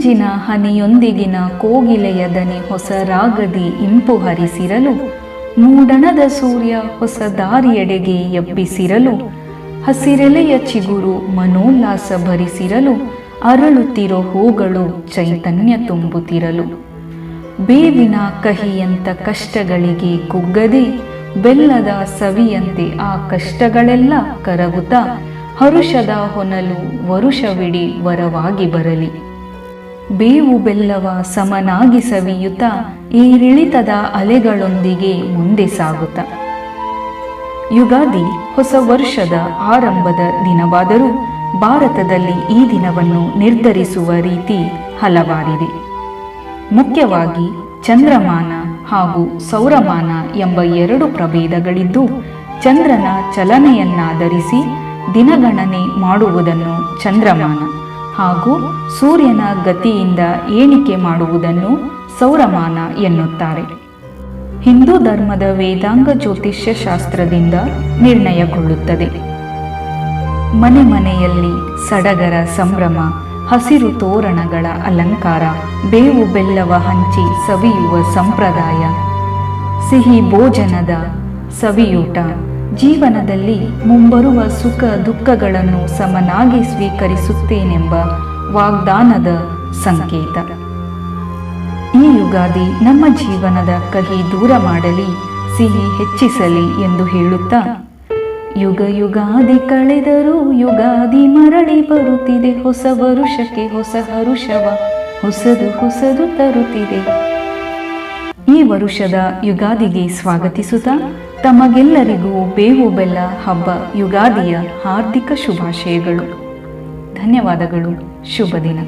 ಮಂಜಿನ ಹನಿಯೊಂದಿಗಿನ ಕೋಗಿಲೆಯ ದನಿ ಹೊಸ ರಾಗದಿ ಇಂಪು ಹರಿಸಿರಲು, ಮೂಡಣದ ಸೂರ್ಯ ಹೊಸ ದಾರಿಯೆಡೆಗೆ ಎಬ್ಬಿಸಿರಲು, ಹಸಿರೆಲೆಯ ಚಿಗುರು ಮನೋಲ್ಲಾಸ ಭರಿಸಿರಲು, ಅರಳುತ್ತಿರೋ ಹೂಗಳು ಚೈತನ್ಯ ತುಂಬುತ್ತಿರಲು. ಬೇವಿನ ಕಹಿಯಂತ ಕಷ್ಟಗಳಿಗೆ ಕುಗ್ಗದೆ, ಬೆಲ್ಲದ ಸವಿಯಂತೆ ಆ ಕಷ್ಟಗಳೆಲ್ಲ ಕರಗುತ್ತಾ, ಹರುಷದ ಹೊನಲು ವರುಷವಿಡಿ ವರವಾಗಿ ಬರಲಿ. ಬೇವು ಬೆಲ್ಲವ ಸಮನಾಗಿ ಸವಿಯುತ್ತ ಈರಿಳಿತದ ಅಲೆಗಳೊಂದಿಗೆ ಮುಂದೆ ಸಾಗುತ್ತ. ಯುಗಾದಿ ಹೊಸ ವರ್ಷದ ಆರಂಭದ ದಿನವಾದರೂ ಭಾರತದಲ್ಲಿ ಈ ದಿನವನ್ನು ನಿರ್ಧರಿಸುವ ರೀತಿ ಹಲವಾರಿದೆ. ಮುಖ್ಯವಾಗಿ ಚಂದ್ರಮಾನ ಹಾಗೂ ಸೌರಮಾನ ಎಂಬ ಎರಡು ಪ್ರಭೇದಗಳಿದ್ದು, ಚಂದ್ರನ ಚಲನೆಯನ್ನಾಧರಿಸಿ ದಿನಗಣನೆ ಮಾಡುವುದನ್ನು ಚಂದ್ರಮಾನ. ಹಾಗೂ ಸೂರ್ಯನ ಗತಿಯಿಂದ ಏಣಿಕೆ ಮಾಡುವುದನ್ನು ಸೌರಮಾನ ಎನ್ನುತ್ತಾರೆ. ಹಿಂದೂ ಧರ್ಮದ ವೇದಾಂಗ ಜ್ಯೋತಿಷ್ಯ ಶಾಸ್ತ್ರದಿಂದ ನಿರ್ಣಯಗೊಳ್ಳುತ್ತದೆ. ಮನೆ ಮನೆಯಲ್ಲಿ ಸಡಗರ ಸಂಭ್ರಮ, ಹಸಿರು ತೋರಣಗಳ ಅಲಂಕಾರ, ಬೇವು ಬೆಲ್ಲವ ಹಂಚಿ ಸವಿಯುವ ಸಂಪ್ರದಾಯ, ಸಿಹಿ ಭೋಜನದ ಸವಿಯೂಟ ಜೀವನದಲ್ಲಿ ಮುಂಬರುವ ಸುಖ ದುಃಖಗಳನ್ನು ಸಮನಾಗಿ ಸ್ವೀಕರಿಸುತ್ತೇನೆಂಬ ವಾಗ್ದಾನದ ಸಂಕೇತ. ಈ ಯುಗಾದಿ ನಮ್ಮ ಜೀವನದ ಕಹಿ ದೂರ ಮಾಡಲಿ, ಸಿಹಿ ಹೆಚ್ಚಿಸಲಿ ಎಂದು ಹೇಳುತ್ತಾ, ಯುಗ ಯುಗಾದಿ ಕಳೆದರೂ ಯುಗಾದಿ ಮರಳಿ ಬರುತ್ತಿದೆ, ಹೊಸ ವರುಷಕ್ಕೆ ಹೊಸ ಹರುಷವ, ಹೊಸದು ಹೊಸದು ತರುತ್ತಿದೆ. ಈ ವರುಷದ ಯುಗಾದಿಗೆ ಸ್ವಾಗತಿಸುತ್ತಾ ತಮಗೆಲ್ಲರಿಗೂ ಬೇವು ಬೆಲ್ಲ ಹಬ್ಬ ಯುಗಾದಿಯ ಹಾರ್ದಿಕ ಶುಭಾಶಯಗಳು. ಧನ್ಯವಾದಗಳು. ಶುಭ ದಿನ.